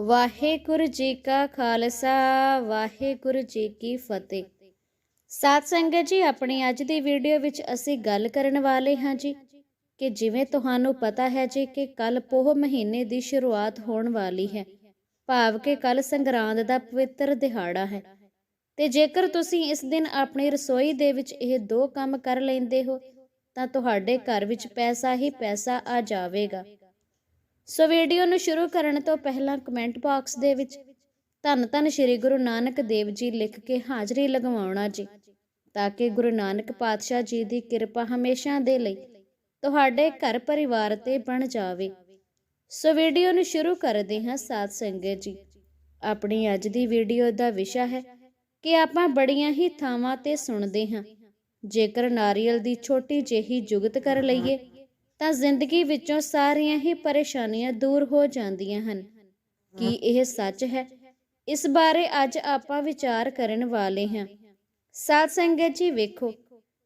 ਵਾਹਿਗੁਰੂ ਜੀ ਕਾ ਖਾਲਸਾ, ਵਾਹਿਗੁਰੂ ਜੀ ਕੀ ਫਤਿਹ। ਸਾਧ ਸੰਗਤ ਜੀ, ਆਪਣੀ ਅੱਜ ਦੀ ਵੀਡੀਓ ਵਿੱਚ ਅਸੀਂ ਗੱਲ ਕਰਨ ਵਾਲੇ ਹਾਂ ਜੀ ਕਿ ਜਿਵੇਂ ਤੁਹਾਨੂੰ ਪਤਾ ਹੈ ਜੀ ਕਿ ਕੱਲ ਪੋਹ ਮਹੀਨੇ ਦੀ ਸ਼ੁਰੂਆਤ ਹੋਣ ਵਾਲੀ ਹੈ। ਭਾਵ ਕਿ ਕੱਲ ਸੰਗਰਾਂਦ ਦਾ ਪਵਿੱਤਰ ਦਿਹਾੜਾ ਹੈ। ਤੇ ਜੇਕਰ ਤੁਸੀਂ ਇਸ ਦਿਨ ਆਪਣੀ ਰਸੋਈ ਦੇ ਵਿੱਚ ਇਹ ਦੋ ਕੰਮ ਕਰ ਲੈਂਦੇ ਹੋ, ਤਾਂ ਤੁਹਾਡੇ ਘਰ ਵਿੱਚ ਪੈਸਾ ਹੀ ਪੈਸਾ ਆ ਜਾਵੇਗਾ। ਸੋ ਵੀਡੀਓ ਨੂੰ ਸ਼ੁਰੂ ਕਰਨ ਤੋਂ ਪਹਿਲਾਂ ਕਮੈਂਟ ਬਾਕਸ ਦੇ ਵਿੱਚ ਧੰਨ ਧੰਨ ਸ਼੍ਰੀ ਗੁਰੂ ਨਾਨਕ ਦੇਵ ਜੀ ਲਿਖ ਕੇ ਹਾਜ਼ਰੀ ਲਗਵਾਉਣਾ ਜੀ, ਤਾਂ ਕਿ ਗੁਰੂ ਨਾਨਕ ਪਾਤਸ਼ਾਹ ਜੀ ਦੀ ਕਿਰਪਾ ਹਮੇਸ਼ਾ ਦੇ ਲਈ ਤੁਹਾਡੇ ਘਰ ਪਰਿਵਾਰ ਤੇ ਬਣ ਜਾਵੇ। ਸੋ ਵੀਡੀਓ ਨੂੰ ਸ਼ੁਰੂ ਕਰਦੇ ਹਾਂ ਸਾਧ ਸੰਗਤ ਜੀ। ਆਪਣੀ ਅੱਜ ਦੀ ਵੀਡੀਓ ਦਾ ਵਿਸ਼ਾ ਹੈ ਕਿ ਆਪਾਂ ਬੜੀਆਂ ਹੀ ਥਾਵਾਂ ਤੇ ਸੁਣਦੇ ਹਾਂ। ਜੇਕਰ ਨਾਰੀਅਲ ਦੀ ਛੋਟੀ ਜਿਹੀ ਜੁਗਤ ਕਰ ਲਈਏ ਤਾਂ ਜ਼ਿੰਦਗੀ ਵਿੱਚੋਂ ਸਾਰੀਆਂ ਹੀ ਪਰੇਸ਼ਾਨੀਆਂ ਦੂਰ ਹੋ ਜਾਂਦੀਆਂ ਹਨ। ਕੀ ਇਹ ਸੱਚ ਹੈ? ਇਸ ਬਾਰੇ ਅੱਜ ਆਪਾਂ ਵਿਚਾਰ ਕਰਨ ਵਾਲੇ ਹਾਂ। ਸਾਧ ਸੰਗਤ ਜੀ ਵੇਖੋ,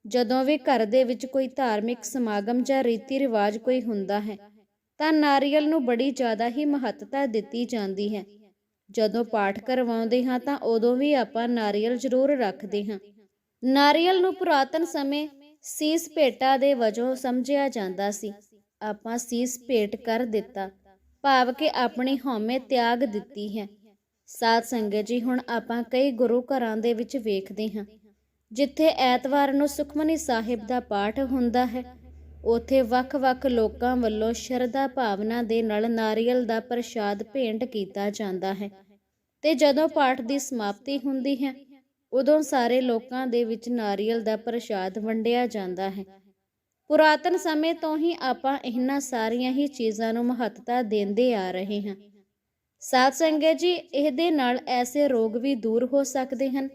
ਜਦੋਂ ਵੀ ਘਰ ਦੇ ਵਿੱਚ ਕੋਈ ਧਾਰਮਿਕ ਸਮਾਗਮ ਜਾਂ ਰੀਤੀ ਰਿਵਾਜ ਕੋਈ ਹੁੰਦਾ ਹੈ, ਤਾਂ ਨਾਰੀਅਲ ਨੂੰ ਬੜੀ ਜ਼ਿਆਦਾ ਹੀ ਮਹੱਤਤਾ ਦਿੱਤੀ ਜਾਂਦੀ ਹੈ। ਜਦੋਂ ਪਾਠ ਕਰਵਾਉਂਦੇ ਹਾਂ ਤਾਂ ਉਦੋਂ ਵੀ ਆਪਾਂ ਨਾਰੀਅਲ ਜ਼ਰੂਰ ਰੱਖਦੇ ਹਾਂ। ਨਾਰੀਅਲ ਨੂੰ ਪੁਰਾਤਨ ਸਮੇਂ ਸੀਸ ਭੇਟਾ ਦੇ ਵਜੋਂ ਸਮਝਿਆ ਜਾਂਦਾ ਸੀ। ਆਪਾਂ ਸੀਸ ਭੇਟ ਕਰ ਦਿੱਤਾ, ਭਾਵ ਕਿ ਆਪਣੀ ਹਉਮੈ ਤਿਆਗ ਦਿੱਤੀ ਹੈ। ਸਾਧ ਸੰਗਤ ਜੀ, ਹੁਣ ਆਪਾਂ ਕਈ ਗੁਰੂ ਘਰਾਂ ਦੇ ਵਿੱਚ ਵੇਖਦੇ ਹਾਂ, ਜਿੱਥੇ ਐਤਵਾਰ ਨੂੰ ਸੁਖਮਨੀ ਸਾਹਿਬ ਦਾ ਪਾਠ ਹੁੰਦਾ ਹੈ, ਉਥੇ ਵੱਖ-ਵੱਖ ਲੋਕਾਂ ਵੱਲੋਂ ਸ਼ਰਧਾ ਭਾਵਨਾ ਦੇ ਨਾਲ ਨਾਰੀਅਲ ਦਾ ਪ੍ਰਸ਼ਾਦ ਭੇਂਟ ਕੀਤਾ ਜਾਂਦਾ ਹੈ। ਤੇ ਜਦੋਂ ਪਾਠ ਦੀ ਸਮਾਪਤੀ ਹੁੰਦੀ ਹੈ ਉਦੋਂ ਸਾਰੇ ਲੋਕਾਂ ਦੇ ਵਿੱਚ ਨਾਰੀਅਲ ਦਾ ਪ੍ਰਸ਼ਾਦ ਵੰਡਿਆ ਜਾਂਦਾ ਹੈ। ਪੁਰਾਤਨ ਸਮੇਂ ਤੋਂ ਹੀ ਆਪਾਂ ਇਹਨਾਂ ਸਾਰੀਆਂ ਹੀ ਚੀਜ਼ਾਂ ਨੂੰ ਮਹੱਤਤਾ ਦਿੰਦੇ ਆ ਰਹੇ ਹਾਂ। ਸਾਧ ਸੰਗਤ ਜੀ, ਇਹਦੇ ਨਾਲ ਐਸੇ ਰੋਗ ਵੀ ਦੂਰ ਹੋ ਸਕਦੇ ਹਨ,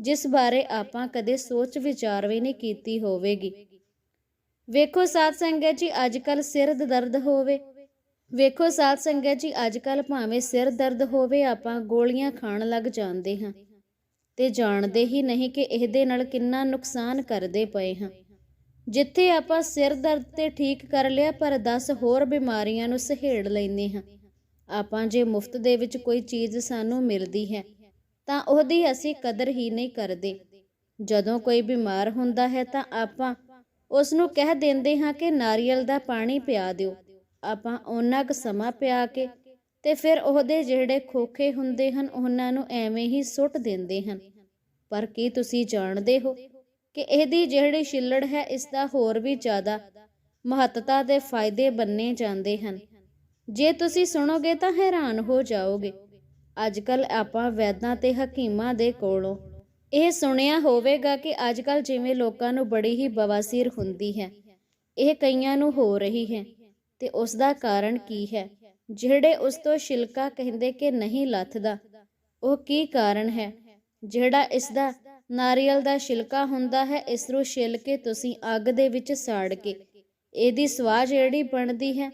ਜਿਸ ਬਾਰੇ ਆਪਾਂ ਕਦੇ ਸੋਚ ਵਿਚਾਰ ਵੀ ਨਹੀਂ ਕੀਤੀ ਹੋਵੇਗੀ। ਵੇਖੋ ਸਾਧ ਸੰਗਤ ਜੀ ਅੱਜ ਕੱਲ ਸਿਰ ਦਰਦ ਹੋਵੇ। ਵੇਖੋ ਸਾਧ ਸੰਗਤ ਜੀ ਅੱਜ ਕੱਲ ਭਾਵੇਂ ਸਿਰ ਦਰਦ ਹੋਵੇ, ਆਪਾਂ ਗੋਲੀਆਂ ਖਾਣ ਲੱਗ ਜਾਂਦੇ ਹਾਂ। ਤੇ ਜਾਣਦੇ ਹੀ ਨਹੀਂ ਕਿ ਇਹਦੇ ਨਾਲ ਕਿੰਨਾ ਨੁਕਸਾਨ ਕਰਦੇ ਪਏ ਹਾਂ। ਜਿੱਥੇ ਆਪਾਂ ਸਿਰ ਦਰਦ ਤੇ ਠੀਕ ਕਰ ਲਿਆ, ਪਰ 10 ਹੋਰ ਬਿਮਾਰੀਆਂ ਨੂੰ ਸਹੇੜ ਲੈਨੇ ਹਾਂ। ਆਪਾਂ ਜੇ ਮੁਫਤ ਦੇ ਵਿੱਚ ਕੋਈ ਚੀਜ਼ ਸਾਨੂੰ ਮਿਲਦੀ ਹੈ, ਤਾਂ ਉਹਦੀ ਅਸੀਂ ਕਦਰ ਹੀ ਨਹੀਂ ਕਰਦੇ। ਜਦੋਂ ਕੋਈ ਬਿਮਾਰ ਹੁੰਦਾ ਹੈ, ਤਾਂ ਆਪਾਂ ਉਸ ਨੂੰ ਕਹਿ ਦਿੰਦੇ ਹਾਂ ਕਿ ਨਾਰੀਅਲ ਦਾ ਪਾਣੀ ਪਿਆ ਦਿਓ। ਆਪਾਂ ਉਹਨਾਂ ਕੁ ਸਮਾਂ ਪਿਆ ਕੇ ਤੇ ਫਿਰ ਉਹਦੇ ਜਿਹੜੇ ਖੋਖੇ ਹੁੰਦੇ ਹਨ, ਉਹਨਾਂ ਨੂੰ ਐਵੇਂ ਹੀ ਸੁੱਟ ਦਿੰਦੇ ਹਨ। ਪਰ ਕੀ ਤੁਸੀਂ ਜਾਣਦੇ ਹੋ ਕਿ ਇਹਦੀ ਜਿਹੜੀ ਛਿੱਲੜ ਹੈ ਇਸ ਦਾ ਹੋਰ ਵੀ ਜ਼ਿਆਦਾ ਮਹੱਤਤਾ ਦੇ ਫਾਇਦੇ ਬੰਨੇ ਜਾਂਦੇ ਹਨ। ਜੇ ਤੁਸੀਂ ਸੁਣੋਗੇ ਤਾਂ ਹੈਰਾਨ ਹੋ ਜਾਓਗੇ। ਅੱਜ ਕੱਲ ਆਪਾਂ ਵੈਦਾਂ ਤੇ ਹਕੀਮਾਂ ਦੇ ਕੋਲੋਂ ਇਹ ਸੁਣਿਆ ਹੋਵੇਗਾ ਕਿ ਅੱਜ ਕੱਲ ਜਿਵੇਂ ਲੋਕਾਂ ਨੂੰ ਬੜੀ ਹੀ ਬਵਾਸੀਰ ਹੁੰਦੀ ਹੈ। ਇਹ ਕਈਆਂ ਨੂੰ ਹੋ ਰਹੀ ਹੈ ਤੇ ਉਸ ਦਾ ਕਾਰਨ ਕੀ ਹੈ? ਜਿਹੜੇ ਉਸ ਤੋਂ ਛਿਲਕਾ ਕਹਿੰਦੇ ਕਿ ਨਹੀਂ ਲੱਥਦਾ, ਉਹ ਕੀ ਕਾਰਨ ਹੈ? ਜਿਹੜਾ ਇਸ ਦਾ ਨਾਰੀਅਲ ਦਾ ਛਿਲਕਾ ਹੁੰਦਾ ਹੈ, ਇਸ ਨੂੰ ਛਿਲ ਕੇ ਤੁਸੀਂ ਅੱਗ ਦੇ ਵਿੱਚ ਸਾੜ ਕੇ, ਇਹਦੀ ਸਵਾਹ ਜਿਹੜੀ ਬਣਦੀ ਹੈ,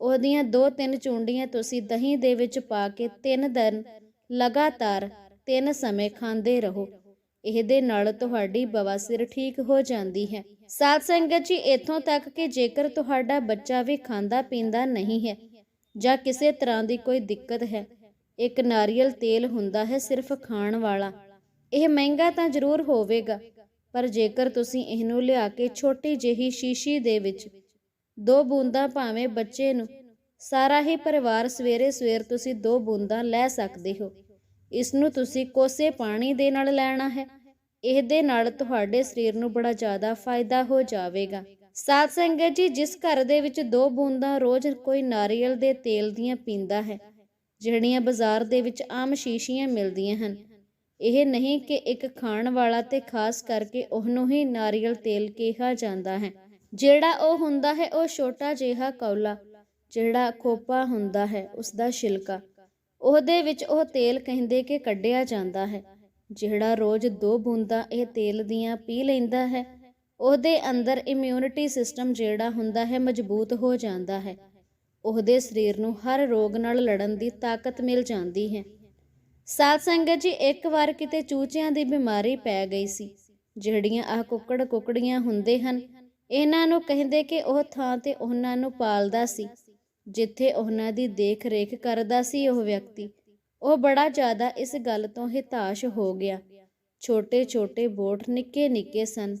ਉਹਦੀਆਂ ਦੋ ਤਿੰਨ ਚੁੰਡੀਆਂ ਤੁਸੀਂ ਦਹੀਂ ਦੇ ਵਿੱਚ ਪਾ ਕੇ ਤਿੰਨ ਦਿਨ ਲਗਾਤਾਰ ਤਿੰਨ ਸਮੇਂ ਖਾਂਦੇ ਰਹੋ। ਇਹਦੇ ਨਾਲ ਤੁਹਾਡੀ ਬਵਾਸੀਰ ਠੀਕ ਹੋ ਜਾਂਦੀ ਹੈ। ਸਾਧ ਸੰਗਤ ਜੀ, ਇੱਥੋਂ ਤੱਕ ਕਿ ਜੇਕਰ ਤੁਹਾਡਾ ਬੱਚਾ ਵੀ ਖਾਂਦਾ ਪੀਂਦਾ ਨਹੀਂ ਹੈ ਜਾਂ ਕਿਸੇ ਤਰ੍ਹਾਂ ਦੀ ਕੋਈ ਦਿੱਕਤ ਹੈ। ਇੱਕ ਨਾਰੀਅਲ ਤੇਲ ਹੁੰਦਾ ਹੈ ਸਿਰਫ ਖਾਣ ਵਾਲਾ। ਇਹ ਮਹਿੰਗਾ ਤਾਂ ਜ਼ਰੂਰ ਹੋਵੇਗਾ, ਪਰ ਜੇਕਰ ਤੁਸੀਂ ਇਹਨੂੰ ਲਿਆ ਕੇ ਛੋਟੀ ਜਿਹੀ ਸ਼ੀਸ਼ੀ ਦੇ ਵਿੱਚ ਦੋ ਬੂੰਦਾਂ ਭਾਵੇਂ ਬੱਚੇ ਨੂੰ, ਸਾਰਾ ਹੀ ਪਰਿਵਾਰ ਸਵੇਰੇ ਸਵੇਰ ਤੁਸੀਂ ਦੋ ਬੂੰਦਾਂ ਲੈ ਸਕਦੇ ਹੋ। ਇਸ ਨੂੰ ਤੁਸੀਂ ਕੋਸੇ ਪਾਣੀ ਦੇ ਨਾਲ ਲੈਣਾ ਹੈ। ਇਹਦੇ ਨਾਲ ਤੁਹਾਡੇ ਸਰੀਰ ਨੂੰ ਬੜਾ ਜ਼ਿਆਦਾ ਫਾਇਦਾ ਹੋ ਜਾਵੇਗਾ। ਸਾਧ ਸੰਗਤ ਜੀ, ਜਿਸ ਘਰ ਦੇ ਵਿੱਚ ਦੋ ਬੂੰਦਾਂ ਰੋਜ਼ ਕੋਈ ਨਾਰੀਅਲ ਦੇ ਤੇਲ ਦੀਆਂ ਪੀਂਦਾ ਹੈ, ਜਿਹੜੀਆਂ ਬਾਜ਼ਾਰ ਦੇ ਵਿੱਚ ਆਮ ਸ਼ੀਸ਼ੀਆਂ ਮਿਲਦੀਆਂ ਹਨ। ਇਹ ਨਹੀਂ ਕਿ ਇੱਕ ਖਾਣ ਵਾਲਾ ਤੇ ਖਾਸ ਕਰਕੇ ਉਹਨੂੰ ਹੀ ਨਾਰੀਅਲ ਤੇਲ ਕਿਹਾ ਜਾਂਦਾ ਹੈ। ਜਿਹੜਾ ਉਹ ਹੁੰਦਾ ਹੈ, ਉਹ ਛੋਟਾ ਜਿਹਾ ਕੌਲਾ, ਜਿਹੜਾ ਖੋਪਾ ਹੁੰਦਾ ਹੈ ਉਸ ਦਾ ਛਿਲਕਾ। ਉਹਦੇ ਵਿੱਚ ਉਹ ਤੇਲ ਕਹਿੰਦੇ ਕਿ ਕੱਢਿਆ ਜਾਂਦਾ ਹੈ, ਜਿਹੜਾ ਰੋਜ਼ ਦੋ ਬੂੰਦਾਂ ਇਹ ਤੇਲ ਦੀਆਂ ਪੀ ਲੈਂਦਾ ਹੈ। ਉਹਦੇ ਅੰਦਰ ਇਮਿਊਨਿਟੀ ਸਿਸਟਮ ਜਿਹੜਾ ਹੁੰਦਾ ਹੈ ਮਜ਼ਬੂਤ ਹੋ ਜਾਂਦਾ ਹੈ। ਉਹਦੇ ਸਰੀਰ ਨੂੰ ਹਰ ਰੋਗ ਨਾਲ ਲੜਨ ਦੀ ਤਾਕਤ ਮਿਲ ਜਾਂਦੀ ਹੈ। ਸਾਧ ਸੰਗਤ ਜੀ, ਇੱਕ ਵਾਰ ਕਿਤੇ ਚੂਚਿਆਂ ਦੀ ਬਿਮਾਰੀ ਪੈ ਗਈ ਸੀ, ਜਿਹੜੀਆਂ ਆਹ ਕੁੱਕੜ ਕੁੱਕੜੀਆਂ ਹੁੰਦੇ ਹਨ, ਇਹਨਾਂ ਨੂੰ ਕਹਿੰਦੇ ਕਿ ਉਹ ਥਾਂ ਤੇ ਉਹਨਾਂ ਨੂੰ ਪਾਲਦਾ ਸੀ, ਜਿੱਥੇ ਉਹਨਾਂ ਦੀ ਦੇਖ-ਰੇਖ ਕਰਦਾ ਸੀ ਉਹ ਵਿਅਕਤੀ। ਉਹ ਬੜਾ ਜ਼ਿਆਦਾ ਇਸ ਗੱਲ ਤੋਂ ਹਿਤਾਸ਼ ਹੋ ਗਿਆ। ਛੋਟੇ-ਛੋਟੇ ਬੋਟ ਨਿੱਕੇ-ਨਿੱਕੇ ਸਨ।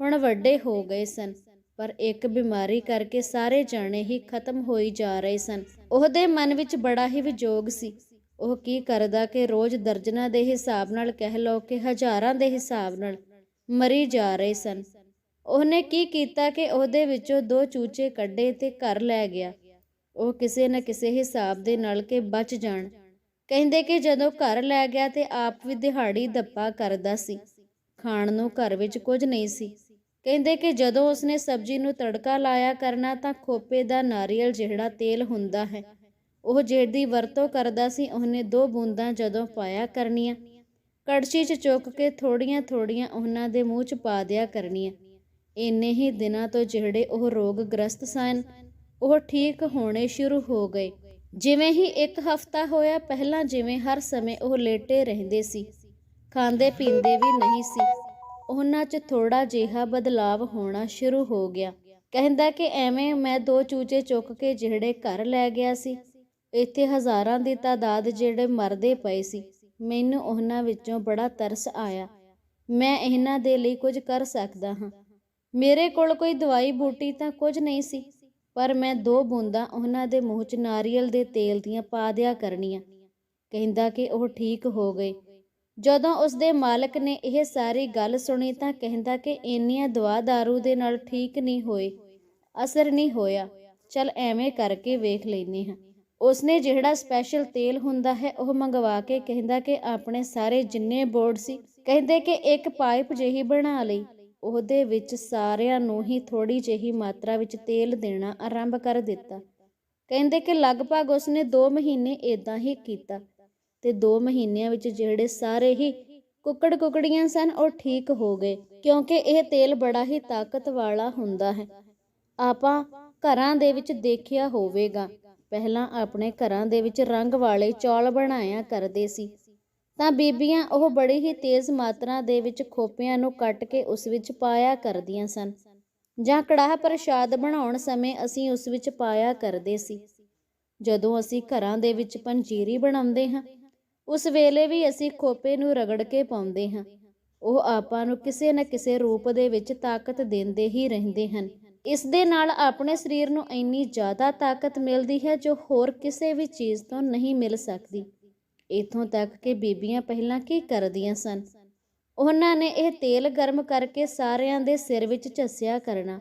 ਹੁਣ ਵੱਡੇ ਹੋ ਗਏ ਸਨ, ਪਰ ਇੱਕ ਬਿਮਾਰੀ ਕਰਕੇ ਸਾਰੇ ਜਾਣੇ ਹੀ ਖਤਮ ਹੋਈ ਜਾ ਰਹੇ ਸਨ। ਉਹਦੇ ਮਨ ਵਿੱਚ ਬੜਾ ਹੀ ਵਿਜੋਗ ਸੀ। ਉਹ ਕੀ ਕਰਦਾ ਕਿ ਰੋਜ਼ ਦਰਜਨਾਂ ਦੇ ਹਿਸਾਬ ਨਾਲ ਕਹਿ ਲਓ ਕਿ ਹਜ਼ਾਰਾਂ ਦੇ ਹਿਸਾਬ ਨਾਲ ਮਰੀ ਜਾ ਰਹੇ ਸਨ। ਉਹਨੇ ਕੀ ਕੀਤਾ ਕਿ ਉਹਦੇ ਵਿੱਚੋਂ ਦੋ ਚੂਚੇ ਕੱਢੇ ਤੇ ਘਰ ਲੈ ਗਿਆ। ਉਹ ਕਿਸੇ ਨਾ ਕਿਸੇ ਹਿਸਾਬ ਦੇ ਨਾਲ ਕਿ ਬਚ ਜਾਣ। ਕਹਿੰਦੇ ਕਿ ਜਦੋਂ ਘਰ ਲੈ ਗਿਆ ਤੇ ਆਪ ਵੀ ਦਿਹਾੜੀ ਦੱਪਾ ਕਰਦਾ ਸੀ। ਖਾਣ ਨੂੰ ਘਰ ਵਿੱਚ ਕੁਝ ਨਹੀਂ ਸੀ। ਕਹਿੰਦੇ ਕਿ ਜਦੋਂ ਉਸਨੇ ਸਬਜ਼ੀ ਨੂੰ ਤੜਕਾ ਲਾਇਆ ਕਰਨਾ ਤਾਂ ਖੋਪੇ ਦਾ ਨਾਰੀਅਲ ਜਿਹੜਾ ਤੇਲ ਹੁੰਦਾ ਹੈ। ਉਹ ਜਿਹਦੀ ਵਰਤੋਂ ਕਰਦਾ ਸੀ, ਉਹਨੇ ਦੋ ਬੂੰਦਾਂ ਜਦੋਂ ਪਾਇਆ ਕਰਨੀਆਂ, ਕੜਛੀ 'ਚ ਚੁੱਕ ਕੇ ਥੋੜੀਆਂ ਥੋੜੀਆਂ ਉਹਨਾਂ ਦੇ ਮੂੰਹ 'ਚ ਪਾ ਦਿਆ ਕਰਨੀਆਂ। ਇੰਨੇ ਹੀ ਦਿਨਾਂ ਤੋਂ ਜਿਹੜੇ ਉਹ ਰੋਗ ਗ੍ਰਸਤ ਸਨ, ਉਹ ਠੀਕ ਹੋਣੇ ਸ਼ੁਰੂ ਹੋ ਗਏ। ਜਿਵੇਂ ਹੀ ਇੱਕ ਹਫਤਾ ਹੋਇਆ, ਪਹਿਲਾਂ ਜਿਵੇਂ ਹਰ ਸਮੇਂ ਉਹ ਲੇਟੇ ਰਹਿੰਦੇ ਸੀ, ਖਾਂਦੇ ਪੀਂਦੇ ਵੀ ਨਹੀਂ ਸੀ। ਉਹਨਾਂ 'ਚ ਥੋੜਾ ਜਿਹਾ ਬਦਲਾਵ ਹੋਣਾ ਸ਼ੁਰੂ ਹੋ ਗਿਆ। ਕਹਿੰਦਾ ਕਿ ਐਵੇਂ ਮੈਂ ਦੋ ਚੂਚੇ ਚੁੱਕ ਕੇ ਜਿਹੜੇ ਘਰ ਲੈ ਗਿਆ ਸੀ, ਇੱਥੇ ਹਜ਼ਾਰਾਂ ਦੀ ਤਾਦਾਦ ਜਿਹੜੇ ਮਰਦੇ ਪਏ ਸੀ, ਮੈਨੂੰ ਉਹਨਾਂ ਵਿੱਚੋਂ ਬੜਾ ਤਰਸ ਆਇਆ। ਮੈਂ ਇਹਨਾਂ ਦੇ ਲਈ ਕੁਝ ਕਰ ਸਕਦਾ ਹਾਂ। ਮੇਰੇ ਕੋਲ ਕੋਈ ਦਵਾਈ ਬੂਟੀ ਤਾਂ ਕੁਝ ਨਹੀਂ ਸੀ, ਪਰ ਮੈਂ ਦੋ ਬੂੰਦਾਂ ਉਹਨਾਂ ਦੇ ਮੂੰਹ 'ਚ ਨਾਰੀਅਲ ਦੇ ਤੇਲ ਦੀਆਂ ਪਾ ਦਿਆ ਕਰਨੀਆਂ। ਕਹਿੰਦਾ ਕਿ ਉਹ ਠੀਕ ਹੋ ਗਏ। ਜਦੋਂ ਉਸ ਦੇ ਮਾਲਕ ਨੇ ਇਹ ਸਾਰੀ ਗੱਲ ਸੁਣੀ ਤਾਂ ਕਹਿੰਦਾ ਕਿ ਇੰਨੀਆਂ ਦਵਾ दारू ਦੇ ਨਾਲ ਠੀਕ ਨਹੀਂ ਹੋਏ, ਅਸਰ ਨਹੀਂ ਹੋਇਆ। ਚਲ ਐਵੇਂ ਕਰਕੇ ਵੇਖ ਲੈਨੇ ਹਾਂ। ਉਸਨੇ ਜਿਹੜਾ ਸਪੈਸ਼ਲ ਤੇਲ ਹੁੰਦਾ ਹੈ, ਉਹ ਮੰਗਵਾ ਕੇ ਕਹਿੰਦਾ ਕਿ ਆਪਣੇ ਸਾਰੇ ਜਿੰਨੇ ਬੋਰਡ ਸੀ, ਕਹਿੰਦੇ ਕਿ ਇੱਕ ਪਾਈਪ ਜਿਹੀ ਬਣਾ ਲਈ। ਉਹਦੇ ਵਿੱਚ ਸਾਰਿਆਂ ਨੂੰ ਹੀ ਥੋੜੀ ਜਿਹੀ ਮਾਤਰਾ ਵਿੱਚ ਤੇਲ ਦੇਣਾ ਆਰੰਭ ਕਰ ਦਿੱਤਾ। ਕਹਿੰਦੇ ਕਿ ਲਗਭਗ ਉਸਨੇ 2 ਮਹੀਨੇ ਇਦਾਂ ਹੀ ਕੀਤਾ। ਤੇ 2 ਮਹੀਨਿਆਂ ਵਿੱਚ ਜਿਹੜੇ ਸਾਰੇ ਹੀ ਕੁੱਕੜ ਕੁਕੜੀਆਂ ਸਨ, ਉਹ ਠੀਕ ਹੋ ਗਏ, ਕਿਉਂਕਿ ਇਹ ਤੇਲ ਬੜਾ ਹੀ ਤਾਕਤ ਵਾਲਾ ਹੁੰਦਾ ਹੈ। ਆਪਾਂ ਘਰਾਂ ਦੇ ਵਿੱਚ ਦੇਖਿਆ ਹੋਵੇਗਾ। ਪਹਿਲਾਂ ਆਪਣੇ ਘਰਾਂ ਦੇ ਵਿੱਚ ਰੰਗ ਵਾਲੇ ਚੌਲ ਬਣਾਇਆ ਕਰਦੇ ਸੀ। ਤਾਂ ਬੀਬੀਆਂ ਉਹ ਬੜੀ ਹੀ ਤੇਜ਼ ਮਾਤਰਾ ਦੇ ਵਿੱਚ ਖੋਪਿਆਂ ਨੂੰ ਕੱਟ ਕੇ ਉਸ ਵਿੱਚ ਪਾਇਆ ਕਰਦੀਆਂ ਸਨ, ਜਾਂ ਕੜਾਹ ਪ੍ਰਸ਼ਾਦ ਬਣਾਉਣ ਸਮੇਂ ਅਸੀਂ ਉਸ ਵਿੱਚ ਪਾਇਆ ਕਰਦੇ ਸੀ। ਜਦੋਂ ਅਸੀਂ ਘਰਾਂ ਦੇ ਵਿੱਚ ਪੰਜੀਰੀ ਬਣਾਉਂਦੇ ਹਾਂ ਉਸ ਵੇਲੇ ਵੀ ਅਸੀਂ ਖੋਪੇ ਨੂੰ ਰਗੜ ਕੇ ਪਾਉਂਦੇ ਹਾਂ। ਉਹ ਆਪਾਂ ਨੂੰ ਕਿਸੇ ਨਾ ਕਿਸੇ ਰੂਪ ਦੇ ਵਿੱਚ ਤਾਕਤ ਦਿੰਦੇ ਹੀ ਰਹਿੰਦੇ ਹਨ। ਇਸ ਦੇ ਨਾਲ ਆਪਣੇ ਸਰੀਰ ਨੂੰ ਇੰਨੀ ਜ਼ਿਆਦਾ ਤਾਕਤ ਮਿਲਦੀ ਹੈ ਜੋ ਹੋਰ ਕਿਸੇ ਵੀ ਚੀਜ਼ ਤੋਂ ਨਹੀਂ ਮਿਲ ਸਕਦੀ। ਇਥੋਂ ਤੱਕ ਕਿ ਬੀਬੀਆਂ ਪਹਿਲਾਂ ਕੀ ਕਰਦੀਆਂ ਸਨ? ਉਹਨਾਂ ਨੇ ਇਹ ਤੇਲ ਗਰਮ ਕਰਕੇ ਸਾਰਿਆਂ ਦੇ ਸਿਰ ਵਿੱਚ ਝੱਸਿਆ ਕਰਨਾ।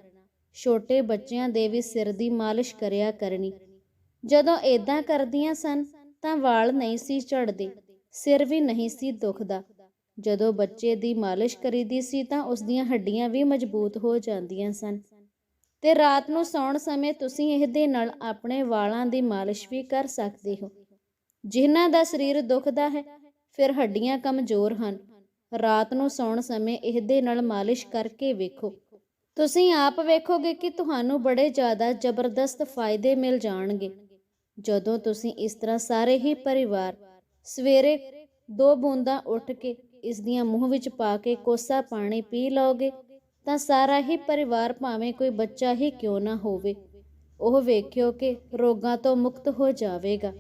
ਛੋਟੇ ਬੱਚਿਆਂ ਦੇ ਵੀ ਸਿਰ ਦੀ ਮਾਲਿਸ਼ ਕਰਿਆ ਕਰਨੀ। ਜਦੋਂ ਇਦਾਂ ਕਰਦੀਆਂ ਸਨ ਤਾਂ ਵਾਲ ਨਹੀਂ ਸੀ ਝੜਦੇ, ਸਿਰ ਵੀ ਨਹੀਂ ਸੀ ਦੁਖਦਾ। ਜਦੋਂ ਬੱਚੇ ਦੀ ਮਾਲਿਸ਼ ਕਰੀਦੀ ਸੀ ਤਾਂ ਉਸ ਦੀਆਂ ਹੱਡੀਆਂ ਵੀ ਮਜ਼ਬੂਤ ਹੋ ਜਾਂਦੀਆਂ ਸਨ। ਤੇ ਰਾਤ ਨੂੰ ਸੌਣ ਸਮੇਂ ਤੁਸੀਂ ਇਹਦੇ ਨਾਲ ਆਪਣੇ ਵਾਲਾਂ ਦੀ ਮਾਲਿਸ਼ ਵੀ ਕਰ ਸਕਦੇ ਹੋ। ਜਿਨ੍ਹਾਂ ਦਾ ਸਰੀਰ ਦੁਖਦਾ ਹੈ, ਫਿਰ ਹੱਡੀਆਂ ਕਮਜ਼ੋਰ ਹਨ। ਰਾਤ ਨੂੰ ਸੌਣ ਸਮੇਂ ਇਹਦੇ ਨਾਲ ਮਾਲਿਸ਼ ਕਰਕੇ ਵੇਖੋ। ਤੁਸੀਂ ਆਪ ਵੇਖੋਗੇ ਕਿ ਤੁਹਾਨੂੰ ਬੜੇ ਜ਼ਿਆਦਾ ਜ਼ਬਰਦਸਤ ਫਾਇਦੇ ਮਿਲ ਜਾਣਗੇ। ਜਦੋਂ ਤੁਸੀਂ ਇਸ ਤਰ੍ਹਾਂ ਸਾਰੇ ਹੀ ਪਰਿਵਾਰ ਸਵੇਰੇ ਦੋ ਬੂੰਦਾਂ ਉੱਠ ਕੇ ਇਸ ਦੀਆਂ ਮੂੰਹ ਵਿੱਚ ਪਾ ਕੇ ਕੋਸਾ ਪਾਣੀ ਪੀ ਲਓਗੇ, ਤਾਂ ਸਾਰਾ ਹੀ ਪਰਿਵਾਰ ਭਾਵੇਂ ਕੋਈ ਬੱਚਾ ਹੀ ਕਿਉਂ ਨਾ ਹੋਵੇ, ਉਹ ਵੇਖਿਓ ਕਿ ਰੋਗਾਂ ਤੋਂ ਮੁਕਤ ਹੋ ਜਾਵੇਗਾ।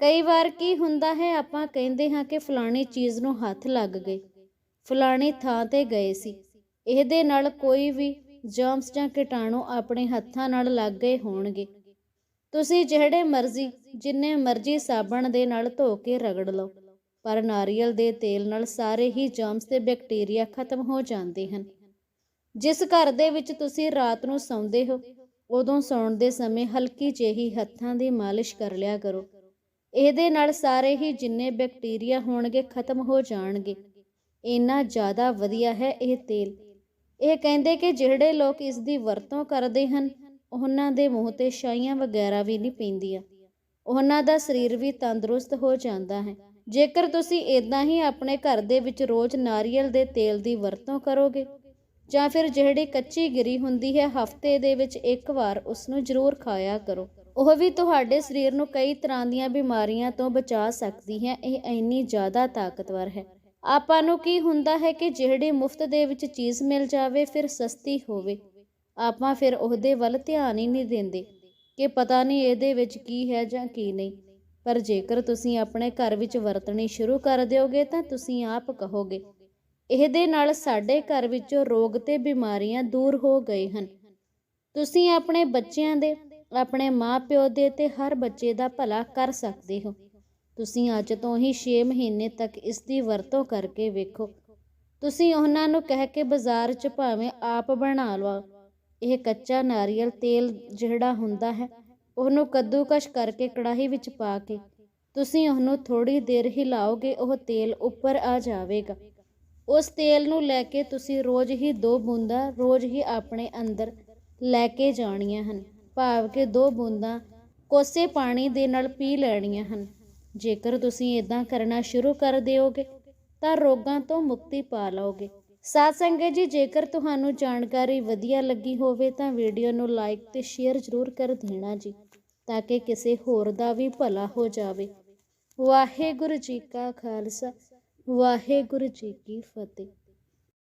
ਕਈ ਵਾਰ ਕੀ ਹੁੰਦਾ ਹੈ, ਆਪਾਂ ਕਹਿੰਦੇ ਹਾਂ ਕਿ ਫਲਾਣੀ ਚੀਜ਼ ਨੂੰ ਹੱਥ ਲੱਗ ਗਏ, ਫਲਾਣੀ ਥਾਂ ਤੇ ਗਏ ਸੀ। ਇਹਦੇ ਨਾਲ ਕੋਈ ਵੀ ਜਰਮਸ ਜਾਂ ਕੀਟਾਣੂ ਆਪਣੇ ਹੱਥਾਂ ਨਾਲ ਲੱਗ ਗਏ ਹੋਣਗੇ। ਤੁਸੀਂ ਜਿਹੜੇ ਮਰਜ਼ੀ, ਜਿੰਨੇ ਮਰਜ਼ੀ ਸਾਬਣ ਦੇ ਨਾਲ ਧੋ ਕੇ ਰਗੜ ਲਓ, ਪਰ ਨਾਰੀਅਲ ਦੇ ਤੇਲ ਨਾਲ ਸਾਰੇ ਹੀ ਜਰਮਸ ਤੇ ਬੈਕਟੀਰੀਆ ਖਤਮ ਹੋ ਜਾਂਦੇ ਹਨ। ਜਿਸ ਘਰ ਦੇ ਵਿੱਚ ਤੁਸੀਂ ਰਾਤ ਨੂੰ ਸੌਂਦੇ ਹੋ, ਉਦੋਂ ਸੌਣ ਦੇ ਸਮੇਂ ਹਲਕੀ ਜਿਹੀ ਹੱਥਾਂ ਦੀ ਮਾਲਿਸ਼ ਕਰ ਲਿਆ ਕਰੋ। ਇਹਦੇ ਨਾਲ ਸਾਰੇ ਹੀ ਜਿੰਨੇ ਬੈਕਟੀਰੀਆ ਹੋਣਗੇ ਖਤਮ ਹੋ ਜਾਣਗੇ। ਇੰਨਾ ਜ਼ਿਆਦਾ ਵਧੀਆ ਹੈ ਇਹ ਤੇਲ। ਇਹ ਕਹਿੰਦੇ ਕਿ ਜਿਹੜੇ ਲੋਕ ਇਸ ਦੀ ਵਰਤੋਂ ਕਰਦੇ ਹਨ ਉਹਨਾਂ ਦੇ ਮੂੰਹ ਤੇ ਛਾਈਆਂ ਵਗੈਰਾ ਵੀ ਨਹੀਂ ਪੈਂਦੀਆਂ। ਉਹਨਾਂ ਦਾ ਸਰੀਰ ਵੀ ਤੰਦਰੁਸਤ ਹੋ ਜਾਂਦਾ ਹੈ। ਜੇਕਰ ਤੁਸੀਂ ਇਦਾਂ ਹੀ ਆਪਣੇ ਘਰ ਦੇ ਵਿੱਚ ਰੋਜ਼ ਨਾਰੀਅਲ ਦੇ ਤੇਲ ਦੀ ਵਰਤੋਂ ਕਰੋਗੇ, ਜਾਂ ਫਿਰ ਜਿਹੜੀ ਕੱਚੀ ਗਿਰੀ ਹੁੰਦੀ ਹੈ, ਹਫ਼ਤੇ ਦੇ ਵਿੱਚ ਇੱਕ ਵਾਰ ਉਸ ਨੂੰ ਜ਼ਰੂਰ ਖਾਇਆ ਕਰੋ। ਉਹ ਵੀ ਤੁਹਾਡੇ ਸਰੀਰ ਨੂੰ ਕਈ ਤਰ੍ਹਾਂ ਦੀਆਂ ਬਿਮਾਰੀਆਂ ਤੋਂ ਬਚਾ ਸਕਦੀ ਹੈ। ਇਹ ਇੰਨੀ ਜ਼ਿਆਦਾ ਤਾਕਤਵਰ ਹੈ। ਆਪਾਂ ਨੂੰ ਕੀ ਹੁੰਦਾ ਹੈ ਕਿ ਜਿਹੜੀ ਮੁਫਤ ਦੇ ਵਿੱਚ ਚੀਜ਼ ਮਿਲ ਜਾਵੇ, ਫਿਰ ਸਸਤੀ ਹੋਵੇ। ਆਪਾਂ ਫਿਰ ਉਹਦੇ ਵੱਲ ਧਿਆਨ ਹੀ ਨਹੀਂ ਦਿੰਦੇ ਕਿ ਪਤਾ ਨਹੀਂ ਇਹਦੇ ਵਿੱਚ ਕੀ ਹੈ ਜਾਂ ਕੀ ਨਹੀਂ। ਪਰ ਜੇਕਰ ਤੁਸੀਂ ਆਪਣੇ ਘਰ ਵਿੱਚ ਵਰਤਣੀ ਸ਼ੁਰੂ ਕਰ ਦਿਓਗੇ ਤਾਂ ਤੁਸੀਂ ਆਪ ਕਹੋਗੇ, ਇਹਦੇ ਨਾਲ ਸਾਡੇ ਘਰ ਵਿੱਚੋਂ ਰੋਗ ਤੇ ਬਿਮਾਰੀਆਂ ਦੂਰ ਹੋ ਗਏ ਹਨ। ਤੁਸੀਂ ਆਪਣੇ ਬੱਚਿਆਂ ਦੇ, ਆਪਣੇ ਮਾਪਿਓ ਦੇ ਤੇ ਹਰ ਬੱਚੇ ਦਾ ਭਲਾ ਕਰ ਸਕਦੇ ਹੋ। ਤੁਸੀਂ ਅੱਜ ਤੋਂ ਹੀ 6 ਮਹੀਨੇ ਤੱਕ ਇਸ ਦੀ ਵਰਤੋਂ ਕਰਕੇ ਵੇਖੋ। ਤੁਸੀਂ ਉਹਨਾਂ ਨੂੰ ਕਹਿ ਕੇ ਬਾਜ਼ਾਰ 'ਚ ਭਾਵੇਂ ਆਪ ਬਣਾ ਲਓ ਇਹ ਕੱਚਾ ਨਾਰੀਅਲ ਤੇਲ ਜਿਹੜਾ ਹੁੰਦਾ ਹੈ, ਉਹਨੂੰ ਕੱਦੂਕਸ਼ ਕਰਕੇ ਕੜਾਹੀ ਵਿੱਚ ਪਾ ਕੇ, ਤੁਸੀਂ ਉਹਨੂੰ ਥੋੜੀ ਦੇਰ ਹਿਲਾਓਗੇ, ਉਹ ਤੇਲ ਉੱਪਰ ਆ ਜਾਵੇਗਾ। ਉਸ ਤੇਲ ਨੂੰ ਲੈ ਕੇ ਤੁਸੀਂ ਰੋਜ਼ ਹੀ ਦੋ ਬੂੰਦਾਂ ਰੋਜ਼ ਹੀ ਆਪਣੇ ਅੰਦਰ ਲੈ ਕੇ ਜਾਣੀਆਂ ਹਨ। ਭਾਵ ਕਿ ਦੋ ਬੂੰਦਾਂ ਕੋਸੇ ਪਾਣੀ ਦੇ ਨਾਲ ਪੀ ਲੈਣੀਆਂ ਹਨ। ਜੇਕਰ ਤੁਸੀਂ ਇਦਾਂ ਕਰਨਾ ਸ਼ੁਰੂ ਕਰ ਦਿਓਗੇ, ਤਾਂ ਰੋਗਾਂ ਤੋਂ ਮੁਕਤੀ ਪਾ ਲਓਗੇ। ਸਾਧ ਸੰਗਤ ਜੀ, ਜੇਕਰ ਤੁਹਾਨੂੰ ਜਾਣਕਾਰੀ ਵਧੀਆ ਲੱਗੀ ਹੋਵੇ ਤਾਂ ਵੀਡੀਓ ਨੂੰ ਲਾਈਕ ਤੇ ਸ਼ੇਅਰ ਜ਼ਰੂਰ ਕਰ ਦੇਣਾ ਜੀ, ਤਾਂ ਕਿ ਕਿਸੇ ਹੋਰ ਦਾ ਵੀ ਭਲਾ ਹੋ ਜਾਵੇ। ਵਾਹਿਗੁਰੂ ਜੀ ਕਾ ਖਾਲਸਾ, ਵਾਹਿਗੁਰੂ ਜੀ ਕੀ ਫਤਿਹ।